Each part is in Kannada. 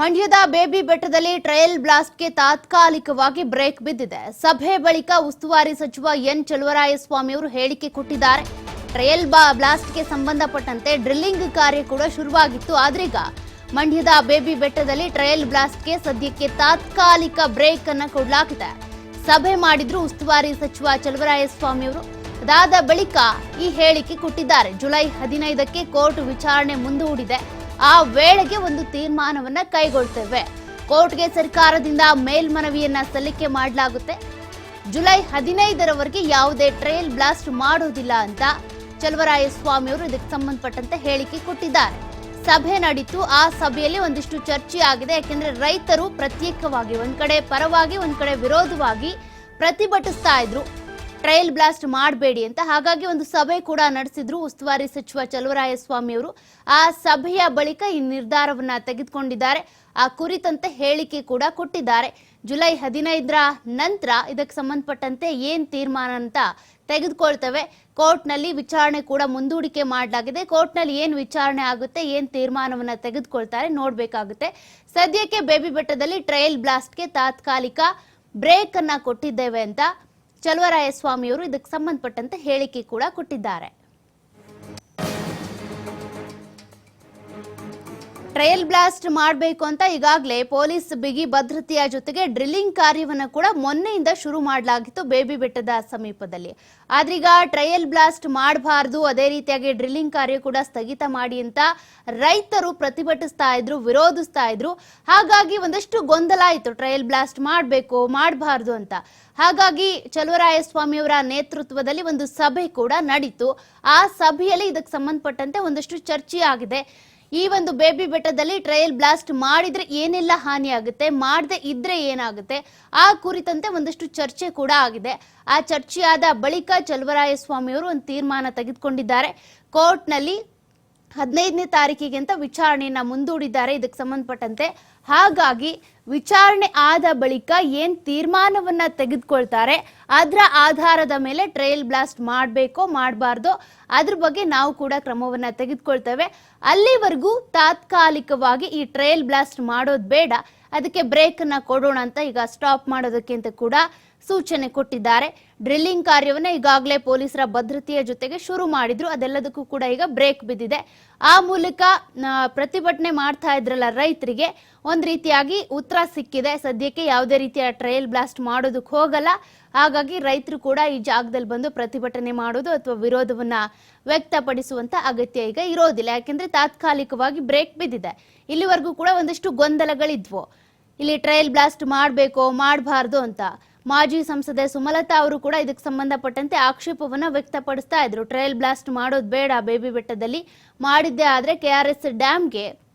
ಮಂಡ್ಯದ ಬೇಬಿ ಬೆಟ್ಟದಲ್ಲಿ ಟ್ರಯಲ್ ಬ್ಲಾಸ್ಟ್ಗೆ ತಾತ್ಕಾಲಿಕವಾಗಿ ಬ್ರೇಕ್ ಬಿದ್ದಿದೆ. ಸಭೆ ಬಳಿಕ ಉಸ್ತುವಾರಿ ಸಚಿವ ಎನ್ ಚಲುವರಾಯಸ್ವಾಮಿ ಅವರು ಹೇಳಿಕೆ ಕೊಟ್ಟಿದ್ದಾರೆ. ಟ್ರಯಲ್ ಬ್ಲಾಸ್ಟ್ಗೆ ಸಂಬಂಧಪಟ್ಟಂತೆ ಡ್ರಿಲ್ಲಿಂಗ್ ಕಾರ್ಯ ಕೂಡ ಶುರುವಾಗಿತ್ತು. ಆದ್ರೀಗ ಮಂಡ್ಯದ ಬೇಬಿ ಬೆಟ್ಟದಲ್ಲಿ ಟ್ರಯಲ್ ಬ್ಲಾಸ್ಟ್ಗೆ ಸದ್ಯಕ್ಕೆ ತಾತ್ಕಾಲಿಕ ಬ್ರೇಕ್ ಅನ್ನು ಕೊಡಲಾಗಿದೆ. ಸಭೆ ಮಾಡಿದ್ರು ಉಸ್ತುವಾರಿ ಸಚಿವ ಚಲುವರಾಯಸ್ವಾಮಿ ಅವರು. ಅದಾದ ಬಳಿಕ ಈ ಹೇಳಿಕೆ ಕೊಟ್ಟಿದ್ದಾರೆ. ಜುಲೈ ಹದಿನೈದಕ್ಕೆ ಕೋರ್ಟ್ ವಿಚಾರಣೆ ಮುಂದೂಡಿದೆ. ಆ ವೇಳೆಗೆ ಒಂದು ತೀರ್ಮಾನವನ್ನ ಕೈಗೊಳ್ತೇವೆ. ಕೋರ್ಟ್ಗೆ ಸರ್ಕಾರದಿಂದ ಮೇಲ್ಮನವಿಯನ್ನ ಸಲ್ಲಿಕೆ ಮಾಡಲಾಗುತ್ತೆ. ಜುಲೈ ಹದಿನೈದರವರೆಗೆ ಯಾವುದೇ ಟ್ರೈಲ್ ಬ್ಲಾಸ್ಟ್ ಮಾಡೋದಿಲ್ಲ ಅಂತ ಚಲುವರಾಯಸ್ವಾಮಿ ಅವರು ಇದಕ್ಕೆ ಸಂಬಂಧಪಟ್ಟಂತೆ ಹೇಳಿಕೆ ಕೊಟ್ಟಿದ್ದಾರೆ. ಸಭೆ ನಡೀತು. ಆ ಸಭೆಯಲ್ಲಿ ಒಂದಿಷ್ಟು ಚರ್ಚೆ ಆಗಿದೆ. ಯಾಕೆಂದ್ರೆ ರೈತರು ಪ್ರತ್ಯೇಕವಾಗಿ, ಒಂದ್ ಕಡೆ ಪರವಾಗಿ, ಒಂದ್ ಕಡೆ ವಿರೋಧವಾಗಿ ಪ್ರತಿಭಟಿಸ್ತಾ ಇದ್ರು. ಟ್ರಯಲ್ ಬ್ಲಾಸ್ಟ್ ಮಾಡಬೇಡಿ ಅಂತ ಹಾಗಾಗಿ ಒಂದು ಸಭೆ ಕೂಡ ನಡೆಸಿದ್ರು ಉಸ್ತುವಾರಿ ಸಚಿವ ಚಲುವರಾಯಸ್ವಾಮಿ ಅವರು. ಆ ಸಭೆಯ ಬಳಿಕ ಈ ನಿರ್ಧಾರವನ್ನ ತೆಗೆದುಕೊಂಡಿದ್ದಾರೆ. ಆ ಕುರಿತಂತೆ ಹೇಳಿಕೆ ಕೂಡ ಕೊಟ್ಟಿದ್ದಾರೆ. ಜುಲೈ ಹದಿನೈದರ ನಂತರ ಇದಕ್ಕೆ ಸಂಬಂಧಪಟ್ಟಂತೆ ಏನ್ ತೀರ್ಮಾನ ಅಂತ ತೆಗೆದುಕೊಳ್ತೇವೆ. ಕೋರ್ಟ್ನಲ್ಲಿ ವಿಚಾರಣೆ ಕೂಡ ಮುಂದೂಡಿಕೆ ಮಾಡಲಾಗಿದೆ. ಕೋರ್ಟ್ನಲ್ಲಿ ಏನು ವಿಚಾರಣೆ ಆಗುತ್ತೆ, ಏನು ತೀರ್ಮಾನವನ್ನು ತೆಗೆದುಕೊಳ್ತಾರೆ ನೋಡಬೇಕಾಗುತ್ತೆ. ಸದ್ಯಕ್ಕೆ ಬೇಬಿ ಬೆಟ್ಟದಲ್ಲಿ ಟ್ರಯಲ್ ಬ್ಲಾಸ್ಟ್ಗೆ ತಾತ್ಕಾಲಿಕ ಬ್ರೇಕ್ ಅನ್ನ ಕೊಟ್ಟಿದ್ದೇವೆ ಅಂತ ಚಲುವರಾಯಸ್ವಾಮಿಯವರು ಇದಕ್ಕೆ ಸಂಬಂಧಪಟ್ಟಂತೆ ಹೇಳಿಕೆ ಕೂಡ ಕೊಟ್ಟಿದ್ದಾರೆ. ಟ್ರಯಲ್ ಬ್ಲಾಸ್ಟ್ ಮಾಡಬೇಕು ಅಂತ ಈಗಾಗಲೇ ಪೊಲೀಸ್ ಬಿಗಿ ಭದ್ರತೆಯ ಜೊತೆಗೆ ಡ್ರಿಲ್ಲಿಂಗ್ ಕಾರ್ಯವನ್ನು ಕೂಡ ಮೊನ್ನೆಯಿಂದ ಶುರು ಮಾಡಲಾಗಿತ್ತು ಬೇಬಿ ಬೆಟ್ಟದ ಸಮೀಪದಲ್ಲಿ. ಆದ್ರೀಗ ಟ್ರಯಲ್ ಬ್ಲಾಸ್ಟ್ ಮಾಡಬಾರ್ದು, ಅದೇ ರೀತಿಯಾಗಿ ಡ್ರಿಲ್ಲಿಂಗ್ ಕಾರ್ಯ ಕೂಡ ಸ್ಥಗಿತ ಮಾಡಿ ಅಂತ ರೈತರು ಪ್ರತಿಭಟಿಸ್ತಾ ಇದ್ರು, ವಿರೋಧಿಸ್ತಾ ಇದ್ರು. ಹಾಗಾಗಿ ಒಂದಷ್ಟು ಗೊಂದಲ ಆಯಿತು, ಟ್ರಯಲ್ ಬ್ಲಾಸ್ಟ್ ಮಾಡಬೇಕು, ಮಾಡಬಾರ್ದು ಅಂತ. ಹಾಗಾಗಿ ಚಲುವರಾಯಸ್ವಾಮಿಯವರ ನೇತೃತ್ವದಲ್ಲಿ ಒಂದು ಸಭೆ ಕೂಡ ನಡೀತು. ಆ ಸಭೆಯಲ್ಲಿ ಇದಕ್ಕೆ ಸಂಬಂಧಪಟ್ಟಂತೆ ಒಂದಷ್ಟು ಚರ್ಚೆ ಆಗಿದೆ. ಈ ಒಂದು ಬೇಬಿ ಬೆಟ್ಟದಲ್ಲಿ ಟ್ರಯಲ್ ಬ್ಲಾಸ್ಟ್ ಮಾಡಿದ್ರೆ ಏನೆಲ್ಲ ಹಾನಿ ಆಗುತ್ತೆ, ಮಾಡದೆ ಇದ್ರೆ ಏನಾಗುತ್ತೆ, ಆ ಕುರಿತಂತೆ ಒಂದಷ್ಟು ಚರ್ಚೆ ಕೂಡ ಆಗಿದೆ. ಆ ಚರ್ಚೆಯಾದ ಬಳಿಕ ಚಲುವರಾಯಸ್ವಾಮಿ ಅವರು ಒಂದು ತೀರ್ಮಾನ ತೆಗೆದುಕೊಂಡಿದ್ದಾರೆ. ಕೋರ್ಟ್ನಲ್ಲಿ ಹದಿನೈದನೇ ತಾರೀಕಿಗೆ ಅಂತ ವಿಚಾರಣೆಯನ್ನ ಮುಂದೂಡಿದ್ದಾರೆ. ಇದಕ್ಕೆ ಸಂಬಂಧಪಟ್ಟಂತೆ ಹಾಗಾಗಿ ವಿಚಾರಣೆ ಆದ ಬಳಿಕ ಏನ್ ತೀರ್ಮಾನವನ್ನ ತೆಗೆದುಕೊಳ್ತಾರೆ, ಅದರ ಆಧಾರದ ಮೇಲೆ ಟ್ರಯಲ್ ಬ್ಲಾಸ್ಟ್ ಮಾಡಬೇಕೋ ಮಾಡಬಾರ್ದು ಅದ್ರ ಬಗ್ಗೆ ನಾವು ಕೂಡ ಕ್ರಮವನ್ನ ತೆಗೆದುಕೊಳ್ತೇವೆ. ಅಲ್ಲಿವರೆಗೂ ತಾತ್ಕಾಲಿಕವಾಗಿ ಈ ಟ್ರಯಲ್ ಬ್ಲಾಸ್ಟ್ ಮಾಡೋದು ಬೇಡ. ಅದಕ್ಕೆ ಬ್ರೇಕ್ ಅನ್ನ ಕೊಡೋಣ ಅಂತ ಈಗ ಸ್ಟಾಪ್ ಮಾಡೋದಕ್ಕೆ ಅಂತ ಕೂಡ ಸೂಚನೆ ಕೊಟ್ಟಿದ್ದಾರೆ. ಡ್ರಿಲ್ಲಿಂಗ್ ಕಾರ್ಯವನ್ನ ಈಗಾಗಲೇ ಪೊಲೀಸರ ಭದ್ರತೆಯ ಜೊತೆಗೆ ಶುರು ಮಾಡಿದ್ರು. ಅದೆಲ್ಲದಕ್ಕೂ ಕೂಡ ಈಗ ಬ್ರೇಕ್ ಬಿದ್ದಿದೆ. ಆ ಮೂಲಕ ಪ್ರತಿಭಟನೆ ಮಾಡ್ತಾ ಇದ್ರಲ್ಲ ರೈತರಿಗೆ, ಒಂದ್ ರೀತಿಯಾಗಿ ಉತ್ತರ ಸಿಕ್ಕಿದೆ. ಸದ್ಯಕ್ಕೆ ಯಾವುದೇ ರೀತಿಯ ಟ್ರಯಲ್ ಬ್ಲಾಸ್ಟ್ ಮಾಡೋದಕ್ಕೆ ಹೋಗಲ್ಲ. ಹಾಗಾಗಿ ರೈತರು ಕೂಡ ಈ ಜಾಗದಲ್ಲಿ ಬಂದು ಪ್ರತಿಭಟನೆ ಮಾಡೋದು ಅಥವಾ ವಿರೋಧವನ್ನ ವ್ಯಕ್ತಪಡಿಸುವಂತ ಅಗತ್ಯ ಈಗ ಇರೋದಿಲ್ಲ. ಯಾಕೆಂದ್ರೆ ತಾತ್ಕಾಲಿಕವಾಗಿ ಬ್ರೇಕ್ ಬಿದ್ದಿದೆ. ಇಲ್ಲಿವರೆಗೂ ಕೂಡ ಒಂದಷ್ಟು ಗೊಂದಲಗಳಿದ್ವು. ಇಲ್ಲಿ ಟ್ರಯಲ್ ಬ್ಲಾಸ್ಟ್ ಮಾಡಬೇಕು, ಮಾಡಬಾರ್ದು ಅಂತ. ಮಾಜಿ ಸಂಸದೆ ಸುಮಲತಾ ಅವರು ಕೂಡ ಇದಕ್ಕೆ ಸಂಬಂಧಪಟ್ಟಂತೆ ಆಕ್ಷೇಪವನ್ನ ವ್ಯಕ್ತಪಡಿಸ್ತಾ ಇದ್ರು. ಟ್ರಯಲ್ ಬ್ಲಾಸ್ಟ್ ಮಾಡೋದು ಬೇಡ ಬೇಬಿ ಬೆಟ್ಟದಲ್ಲಿ ಮಾಡಿದ್ದೇ ಆದ್ರೆ ಕೆ ಆರ್ ಎಸ್ ಡ್ಯಾಮ್ಗೆ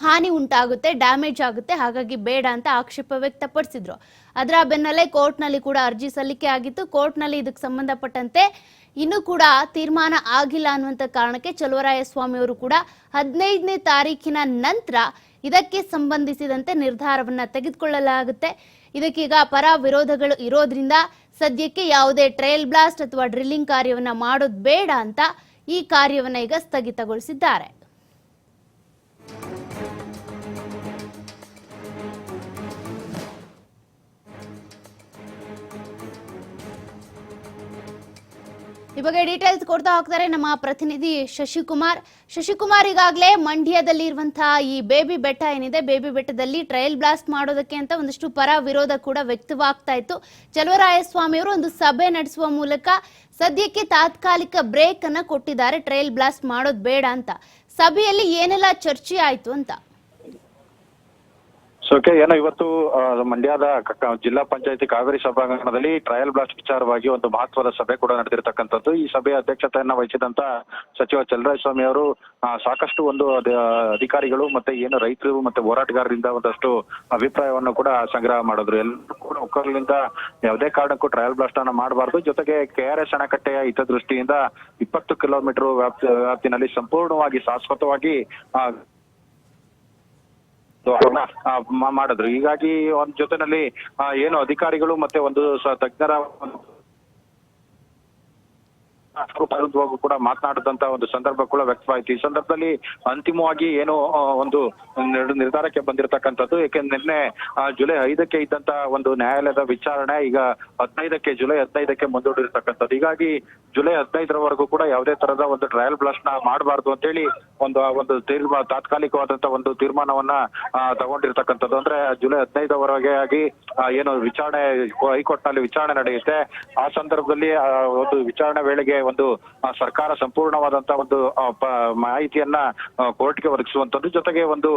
ಹಾನಿ ಉಂಟಾಗುತ್ತೆ, ಡ್ಯಾಮೇಜ್ ಆಗುತ್ತೆ, ಹಾಗಾಗಿ ಬೇಡ ಅಂತ ಆಕ್ಷೇಪ ವ್ಯಕ್ತಪಡಿಸಿದ್ರು. ಅದರ ಬೆನ್ನಲ್ಲೇ ಕೋರ್ಟ್ನಲ್ಲಿ ಕೂಡ ಅರ್ಜಿ ಸಲ್ಲಿಕೆ ಆಗಿತ್ತು. ಕೋರ್ಟ್ನಲ್ಲಿ ಇದಕ್ಕೆ ಸಂಬಂಧಪಟ್ಟಂತೆ ಇನ್ನೂ ಕೂಡ ತೀರ್ಮಾನ ಆಗಿಲ್ಲ ಅನ್ನುವಂಥ ಕಾರಣಕ್ಕೆ ಚಲುವರಾಯಸ್ವಾಮಿ ಅವರು ಕೂಡ ಹದಿನೈದನೇ ತಾರೀಕಿನ ನಂತರ ಇದಕ್ಕೆ ಸಂಬಂಧಿಸಿದಂತೆ ನಿರ್ಧಾರವನ್ನು ತೆಗೆದುಕೊಳ್ಳಲಾಗುತ್ತೆ. ಇದಕ್ಕೀಗ ಪರ ವಿರೋಧಗಳು ಇರೋದ್ರಿಂದ ಸದ್ಯಕ್ಕೆ ಯಾವುದೇ ಟ್ರಯಲ್ ಬ್ಲಾಸ್ಟ್ ಅಥವಾ ಡ್ರಿಲ್ಲಿಂಗ್ ಕಾರ್ಯವನ್ನ ಮಾಡೋದು ಬೇಡ ಅಂತ ಈ ಕಾರ್ಯವನ್ನ ಈಗ ಸ್ಥಗಿತಗೊಳಿಸಿದ್ದಾರೆ. ಬಗ್ಗೆ ಡೀಟೇಲ್ಸ್ ಕೊಡ್ತಾ ಹೋಗ್ತಾರೆ ನಮ್ಮ ಪ್ರತಿನಿಧಿ ಶಶಿಕುಮಾರ್. ಶಶಿಕುಮಾರ್ ಈಗಾಗಲೇ ಮಂಡ್ಯದಲ್ಲಿ ಇರುವಂತಹ ಈ ಬೇಬಿ ಬೆಟ್ಟ ಏನಿದೆ ಬೇಬಿ ಬೆಟ್ಟದಲ್ಲಿ ಟ್ರಯಲ್ ಬ್ಲಾಸ್ಟ್ ಮಾಡೋದಕ್ಕೆ ಅಂತ ಒಂದಷ್ಟು ಪರ ವಿರೋಧ ಕೂಡ ವ್ಯಕ್ತವಾಗ್ತಾ ಇತ್ತು. ಚಲುವರಾಯಸ್ವಾಮಿಯವರು ಒಂದು ಸಭೆ ನಡೆಸುವ ಮೂಲಕ ಸದ್ಯಕ್ಕೆ ತಾತ್ಕಾಲಿಕ ಬ್ರೇಕ್ ಅನ್ನ ಕೊಟ್ಟಿದ್ದಾರೆ ಟ್ರಯಲ್ ಬ್ಲಾಸ್ಟ್ ಮಾಡೋದು ಬೇಡ ಅಂತ. ಸಭೆಯಲ್ಲಿ ಏನೆಲ್ಲ ಚರ್ಚೆ ಆಯ್ತು ಅಂತ? ಸೊ ಓಕೆ ಏನೋ ಇವತ್ತು ಮಂಡ್ಯದ ಜಿಲ್ಲಾ ಪಂಚಾಯತಿ ಕಾವೇರಿ ಸಭಾಂಗಣದಲ್ಲಿ ಟ್ರಯಲ್ ಬ್ಲಾಸ್ಟ್ ವಿಚಾರವಾಗಿ ಒಂದು ಮಹತ್ವದ ಸಭೆ ಕೂಡ ನಡೆದಿರತಕ್ಕಂಥದ್ದು. ಈ ಸಭೆಯ ಅಧ್ಯಕ್ಷತೆಯನ್ನ ವಹಿಸಿದಂತ ಸಚಿವ ಚಲರಾಯಸ್ವಾಮಿ ಅವರು ಸಾಕಷ್ಟು ಒಂದು ಅಧಿಕಾರಿಗಳು ಮತ್ತೆ ಏನು ರೈತರು ಮತ್ತೆ ಹೋರಾಟಗಾರರಿಂದ ಒಂದಷ್ಟು ಅಭಿಪ್ರಾಯವನ್ನು ಕೂಡ ಸಂಗ್ರಹ ಮಾಡಿದ್ರು. ಎಲ್ಲರೂ ಕೂಡ ಒಕ್ಕಲಿಂದ ಯಾವುದೇ ಕಾರಣಕ್ಕೂ ಟ್ರಯಲ್ ಬ್ಲಾಸ್ಟ್ ಅನ್ನ ಮಾಡಬಾರದು. ಜೊತೆಗೆ ಕೆ ಆರ್ ಎಸ್ ಅಣೆಕಟ್ಟೆಯ ಹಿತದೃಷ್ಟಿಯಿಂದ ಇಪ್ಪತ್ತು ಕಿಲೋಮೀಟರ್ ವ್ಯಾಪ್ತಿ, ವ್ಯಾಪ್ತಿನಲ್ಲಿ ಸಂಪೂರ್ಣವಾಗಿ ಶಾಶ್ವತವಾಗಿ ಮಾಡಿದ್ರು. ಹೀಗಾಗಿ ಒಂದ್ ಜೊತೆನಲ್ಲಿ ಏನು ಅಧಿಕಾರಿಗಳು ಮತ್ತೆ ಒಂದು ತಜ್ಞರ ವಿರುದ್ಧವಾಗೂ ಕೂಡ ಮಾತನಾಡಿದಂತ ಒಂದು ಸಂದರ್ಭ ಕೂಡ ವ್ಯಕ್ತವಾಯಿತು. ಈ ಸಂದರ್ಭದಲ್ಲಿ ಅಂತಿಮವಾಗಿ ಏನು ಒಂದು ನಿರ್ಧಾರಕ್ಕೆ ಬಂದಿರತಕ್ಕಂಥದ್ದು. ಏಕೆಂದ್ರೆ ನಿನ್ನೆ ಜುಲೈ ಐದಕ್ಕೆ ಇದ್ದಂತ ಒಂದು ನ್ಯಾಯಾಲಯದ ವಿಚಾರಣೆ ಈಗ ಹದಿನೈದಕ್ಕೆ, ಜುಲೈ ಹದಿನೈದಕ್ಕೆ ಮುಂದೂಡಿರ್ತಕ್ಕಂಥದ್ದು. ಹೀಗಾಗಿ ಜುಲೈ ಹದಿನೈದರವರೆಗೂ ಕೂಡ ಯಾವುದೇ ತರಹದ ಒಂದು ಟ್ರಯಲ್ ಬ್ಲಾಸ್ಟ್ನ ಮಾಡಬಾರ್ದು ಅಂತೇಳಿ ಒಂದು ಒಂದು ತೀರ್ಮಾನ ತಾತ್ಕಾಲಿಕವಾದಂತ ಒಂದು ತೀರ್ಮಾನವನ್ನ ತಗೊಂಡಿರ್ತಕ್ಕಂಥದ್ದು. ಅಂದ್ರೆ ಜುಲೈ ಹದಿನೈದವರೆಗೆ ಆಗಿ ಏನು ವಿಚಾರಣೆ ಹೈಕೋರ್ಟ್ನಲ್ಲಿ ವಿಚಾರಣೆ ನಡೆಯುತ್ತೆ. ಆ ಸಂದರ್ಭದಲ್ಲಿ ಒಂದು ವಿಚಾರಣೆ ವೇಳೆಗೆ ಒಂದು ಸರ್ಕಾರ ಸಂಪೂರ್ಣವಾದಂತ ಒಂದು ಮಾಹಿತಿಯನ್ನ ಕೋರ್ಟ್ಗೆ ಒದಗಿಸುವಂತದ್ದು ಜೊತೆಗೆ ಒಂದು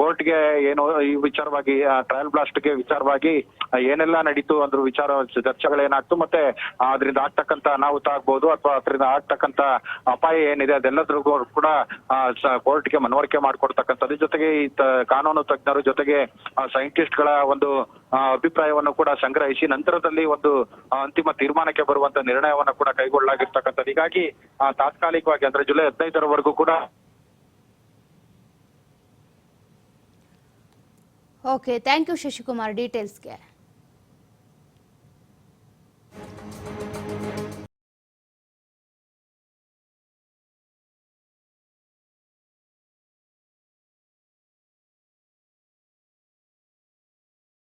ಕೋರ್ಟ್ಗೆ ಏನು ಈ ವಿಚಾರವಾಗಿ ಟ್ರಯಲ್ ಬ್ಲಾಸ್ಟ್ಗೆ ವಿಚಾರವಾಗಿ ಏನೆಲ್ಲಾ ನಡೀತು ಅಂದ್ರ ವಿಚಾರ ಚರ್ಚೆಗಳೇನಾಗ್ತು, ಮತ್ತೆ ಅದರಿಂದ ಆಗ್ತಕ್ಕಂತ ಅನಾಹುತ ಆಗ್ಬಹುದು ಅಥವಾ ಅದರಿಂದ ಆಗ್ತಕ್ಕಂತ ಅಪಾಯ ಏನಿದೆ ಅದೆಲ್ಲದ್ರಿಗೂ ಕೂಡ ಕೋರ್ಟ್ಗೆ ಮನವರಿಕೆ ಮಾಡ್ಕೊಡ್ತಕ್ಕಂಥದ್ದು. ಜೊತೆಗೆ ಈ ಕಾನೂನು ತಜ್ಞರು ಜೊತೆಗೆ ಸೈಂಟಿಸ್ಟ್ಗಳ ಒಂದು ಅಭಿಪ್ರಾಯವನ್ನು ಕೂಡ ಸಂಗ್ರಹಿಸಿ, ನಂತರದಲ್ಲಿ ಒಂದು ಅಂತಿಮ ತೀರ್ಮಾನಕ್ಕೆ ಬರುವಂತ ನಿರ್ಣಯವನ್ನ ಕೂಡ ಕೈಗೊಳ್ಳಲಾಗಿರ್ತಕ್ಕಂಥದ್ದು ಹೀಗಾಗಿ ತಾತ್ಕಾಲಿಕವಾಗಿ ಅಂದ್ರೆ ಜುಲೈ ಹದಿನೈದರವರೆಗೂ ಕೂಡ ಓಕೆ ಥ್ಯಾಂಕ್ ಯು ಶಶಿಕುಮಾರ್ ಡೀಟೇಲ್ಸ್ಗೆ